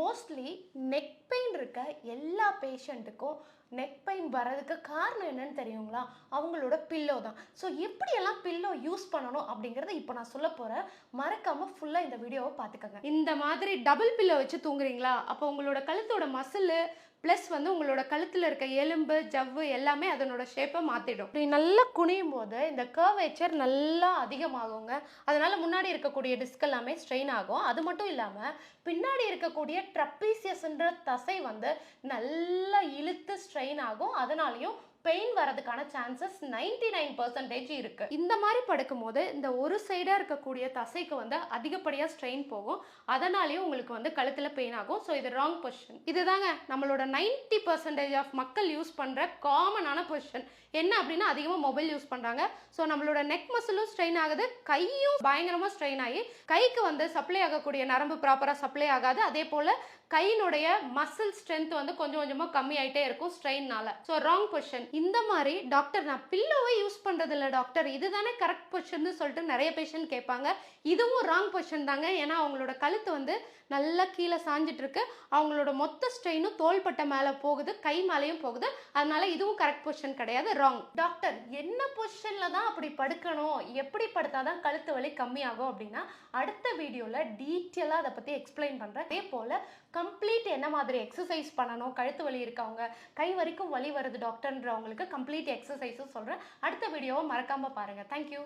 Mostly neck pain இருக்க எல்லா பேஷண்ட்டுக்கும் neck pain வர்றதுக்கு காரணம் என்னன்னு தெரியுங்களா? அவங்களோட பில்லோ தான். ஸோ எப்படியெல்லாம் பில்லோ யூஸ் பண்ணணும் அப்படிங்கிறத இப்போ நான் சொல்ல போகிறேன் மறக்காமல் ஃபுல்லாக இந்த வீடியோவை பார்த்துக்கோங்க. இந்த மாதிரி டபுள் பில்லோ வச்சு தூங்குறீங்களா? அப்போ உங்களோட கழுத்தோட மசில் ப்ளஸ் வந்து உங்களோட கழுத்தில் இருக்க எலும்பு ஜவ்வு எல்லாமே அதனோட ஷேப்பை மாற்றிடும் இப்படி நல்லா குனியும் போது இந்த கர்வேச்சர் நல்லா அதிகமாகுங்க. அதனால் முன்னாடி இருக்கக்கூடிய டிஸ்க் எல்லாமே ஸ்ட்ரெயின் ஆகும். அது மட்டும் இல்லாமல் பின்னாடி இருக்கக்கூடிய ட்ரப்பீசியஸ்ன்ற தசை வந்து நல்லா இழுத்து ஸ்ட்ரெயின் ஆகும். அதனாலையும் பெயின் வரதுக்கான சான்சஸ் நைன்டி நைன் பர்சன்டேஜ் இருக்கு. இந்த மாதிரி படுக்கும்போது இந்த ஒரு சைடாக இருக்கக்கூடிய தசைக்கு வந்து அதிகப்படியாக ஸ்ட்ரெயின் போகும். அதனாலேயும் உங்களுக்கு வந்து கழுத்தில் பெயின் ஆகும். ஸோ இது ராங் பொசிஷன் இதுதாங்க நம்மளோட நைன்டி பர்சன்டேஜ் ஆஃப் மக்கள் யூஸ் பண்ணுற காமனான பொசிஷன் என்ன அப்படின்னா அதிகமாக மொபைல் யூஸ் பண்ணுறாங்க ஸோ நம்மளோட நெக் மசிலும் ஸ்ட்ரெயின் ஆகுது. கையும் பயங்கரமாக ஸ்ட்ரெயின் ஆகி கைக்கு வந்து சப்ளை ஆகக்கூடிய நரம்பு ப்ராப்பராக சப்ளை ஆகாது. அதே போல் கையினுடைய மசில் ஸ்ட்ரென்த் வந்து கொஞ்சம் கொஞ்சமாக கம்மி ஆகிட்டே இருக்கும் ஸ்ட்ரெயின்னால ஸோ ராங் பொசிஷன் இந்த மாதிரி டாக்டர் நான் பில்லோவை யூஸ் பண்ணுறது இல்லை டாக்டர் இதுதானே கரெக்ட் பொசிஷன் சொல்லிட்டு நிறைய பேஷண்ட் கேட்பாங்க. இதுவும் ராங் பொசிஷன் தாங்க. ஏன்னா அவங்களோட கழுத்து வந்து நல்லா கீழே சாஞ்சிட்டு இருக்கு. அவங்களோட மொத்த ஸ்ட்ரெயினும் தோள்பட்டை மேலே போகுது கை மேலேயும் போகுது. அதனால இதுவும் கரெக்ட் பொசிஷன் கிடையாது. ராங் டாக்டர் என்ன பொசிஷனில் தான் அப்படி படுக்கணும்? எப்படி படுத்தாதான் கழுத்து வலி கம்மியாகும் அப்படின்னா அடுத்த வீடியோவில் டீட்டெயிலாக அதை பற்றி எக்ஸ்பிளைன் பண்ணுறேன் அதே போல் கம்ப்ளீட் என்ன மாதிரி எக்ஸசைஸ் பண்ணணும்? கழுத்து வலி இருக்கவங்க கை வரைக்கும் வலி வருது டாக்டர்ன்றவங்களுக்கு கம்ப்ளீட் எக்ஸசைஸும் சொல்கிறேன் அடுத்த வீடியோவை மறக்காமல் பாருங்கள் தேங்க்யூ